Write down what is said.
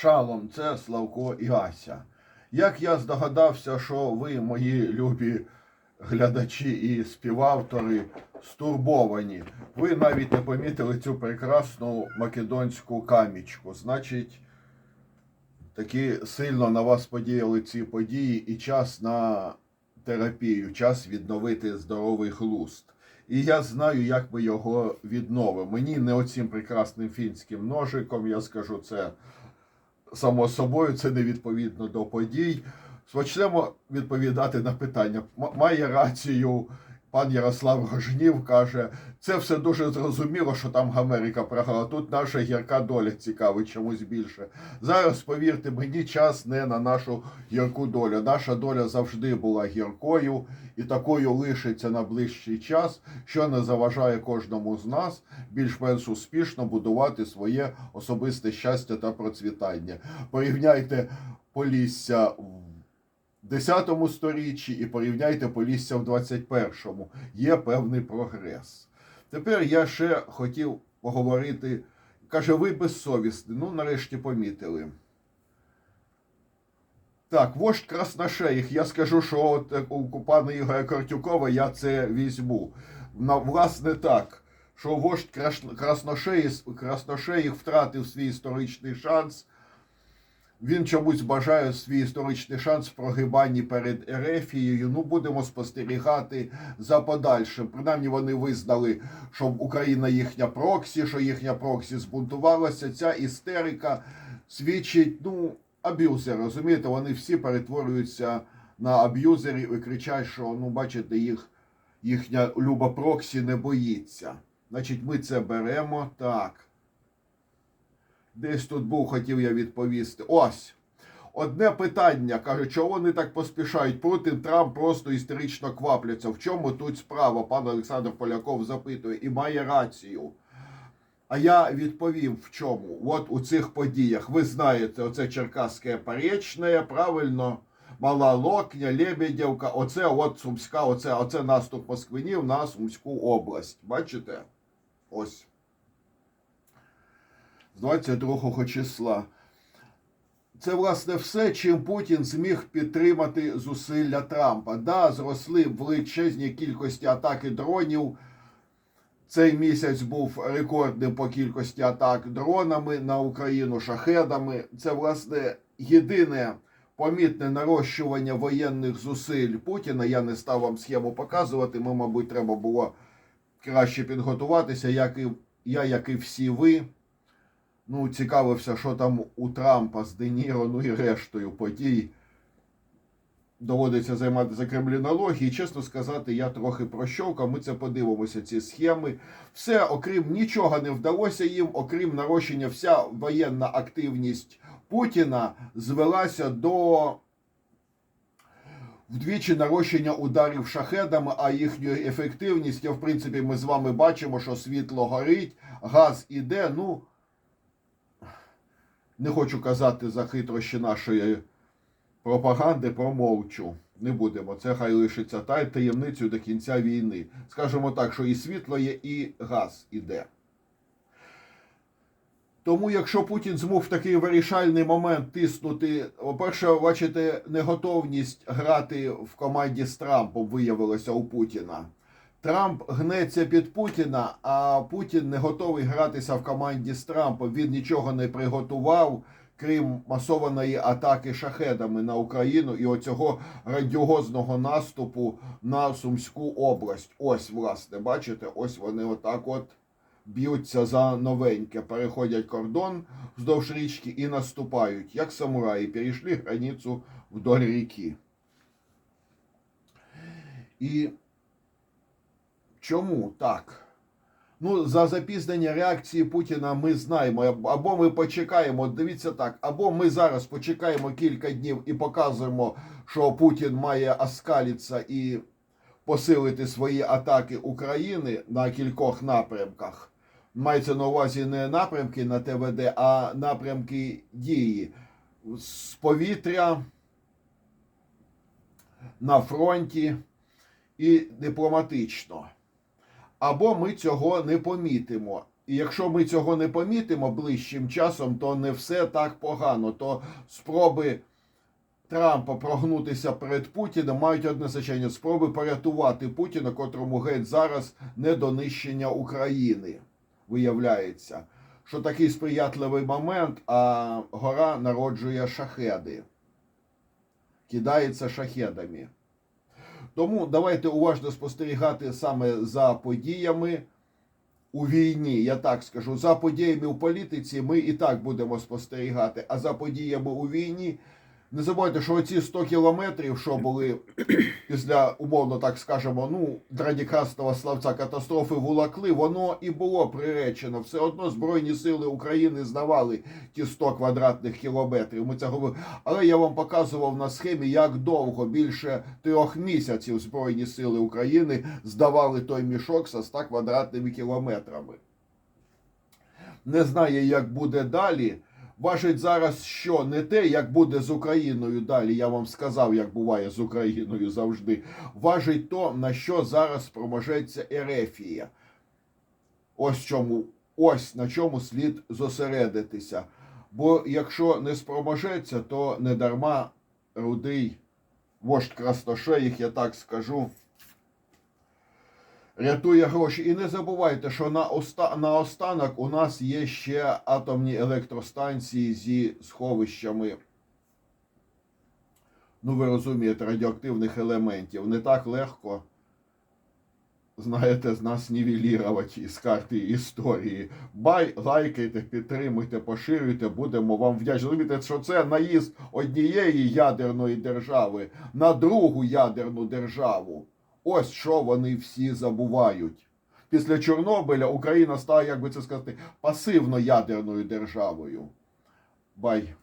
Шалом, це Славко і Ася. Як я здогадався, що ви, мої любі глядачі і співавтори, стурбовані, ви навіть не помітили цю прекрасну македонську камічку. Значить, таки сильно на вас подіяли ці події і час на терапію, час відновити здоровий глузд. І я знаю, як ми його відновимо. Мені не оцім прекрасним фінським ножиком, я скажу це само собою, це не відповідно до подій. Почнемо відповідати на питання. Має рацію пан Ярослав Гожнів каже, це все дуже зрозуміло, що там Америка програла. Тут наша гірка доля цікавить чомусь більше. Зараз, повірте мені, час не на нашу гірку долю. Наша доля завжди була гіркою і такою лишиться на ближчий час, що не заважає кожному з нас більш-менш успішно будувати своє особисте щастя та процвітання. Порівняйте Полісся в 10 сторіччі і порівняйте Полісся в 21-му. Є певний прогрес. Тепер я ще хотів поговорити. Каже, ви безсовісні. Ну, нарешті помітили. Так, вождь Красношеїх. Я скажу, що от е, у пана Ігоря Кортюкова я це візьму. На, власне так, що вождь Красношеїх втратив свій історичний шанс. Він чомусь бажає свій історичний шанс в прогибанні перед Ерефією. Ну, будемо спостерігати за подальшим. Принаймні вони визнали, що Україна їхня проксі, що їхня проксі збунтувалася. Ця істерика свідчить, ну, аб'юзер, розумієте, вони всі перетворюються на аб'юзерів і кричать, що ну, бачите, їх, їхня люба проксі не боїться. Значить, ми це беремо так. Десь тут був, хотів я відповісти. Ось. Одне питання, каже, чого вони так поспішають? Путін, Трамп просто істерично квапляться. В чому тут справа? Пан Олександр Поляков запитує і має рацію. А я відповім в чому? От у цих подіях. Ви знаєте, оце Черкаське Поречне, правильно, Мала Локня, Лебедівка, оце от Сумська, оце, оце наступ Москвинів на Сумську область. Бачите? Ось. З 22 числа. Це, власне, все, чим Путін зміг підтримати зусилля Трампа. Да, зросли в величезній кількості атаки дронів. Цей місяць був рекордним по кількості атак дронами на Україну, шахедами. Це, власне, єдине помітне нарощування воєнних зусиль Путіна. Я не став вам схему показувати. Ми, мабуть, треба було краще підготуватися, як і я, як і всі ви. Ну, цікавився, що там у Трампа з Де Ніро, ну і рештою подій. Доводиться займатися кремлінологією. Чесно сказати, я трохи прощовкав. Ми це подивимося, ці схеми. Все, окрім нічого не вдалося їм, окрім нарощення, вся воєнна активність Путіна звелася до вдвічі нарощення ударів шахедами, а їхню ефективність, в принципі, ми з вами бачимо, що світло горить, газ іде. Ну, не хочу казати за хитрощі нашої пропаганди, промовчу. Не будемо. Це хай лишиться та таємницею до кінця війни. Скажемо так, що і світло є, і газ іде. Тому, якщо Путін змог в такий вирішальний момент тиснути, по-перше, бачите, неготовність грати в команді з Трампом виявилася у Путіна. Трамп гнеться під Путіна, а Путін не готовий гратися в команді з Трампом. Він нічого не приготував, крім масованої атаки шахедами на Україну і оцього грандіозного наступу на Сумську область. Ось, власне, бачите, ось вони отак от б'ються за новеньке, переходять кордон вздовж річки і наступають, як самураї, перейшли границю вдоль ріки. І Чому так? Ну, за запізнення реакції Путіна ми знаємо. Або ми почекаємо, дивіться так, або ми зараз почекаємо кілька днів і показуємо, що Путін має оскалитися і посилити свої атаки України на кількох напрямках. Мається на увазі не напрямки на ТВД, а напрямки дії з повітря на фронті і дипломатично або ми цього не помітимо. І якщо ми цього не помітимо ближчим часом, то не все так погано. То спроби Трампа прогнутися перед Путіним мають одне значення спроби порятувати Путіна, котрому геть зараз не до нищення України. Виявляється, що такий сприятливий момент, а гора народжує шахеди, кидається шахедами. Тому давайте уважно спостерігати саме за подіями у війні. Я так скажу, за подіями у політиці ми і так будемо спостерігати, а за подіями у війні. Не забувайте, що оці 100 кілометрів, що були після, умовно так скажемо, ну, радікрасного славця катастрофи Вулакли, воно і було приречено. Все одно Збройні сили України здавали ті 100 квадратних кілометрів. Ми це говорили. Але я вам показував на схемі, як довго, більше трьох місяців Збройні сили України здавали той мішок за 100 квадратними кілометрами. Не знаю, як буде далі. Важить зараз що не те, як буде з Україною далі. Я вам сказав, як буває з Україною завжди. Важить то, на що зараз спроможеться Ерефія. Ось чому, ось на чому слід зосередитися. Бо якщо не спроможеться, то не дарма рудий вождь Крастошеїх, я так скажу, рятує гроші. І не забувайте, що на оста... наостанок у нас є ще атомні електростанції зі сховищами. Ну, ви розумієте, радіоактивних елементів. Не так легко, знаєте, з нас нівелірувати із карти історії. Бай, лайкайте, підтримуйте, поширюйте, будемо вам вдячні. Розумієте, що це наїзд однієї ядерної держави на другу ядерну державу. Ось що вони всі забувають. Після Чорнобиля Україна стала, як би це сказати, пасивно ядерною державою. Бай.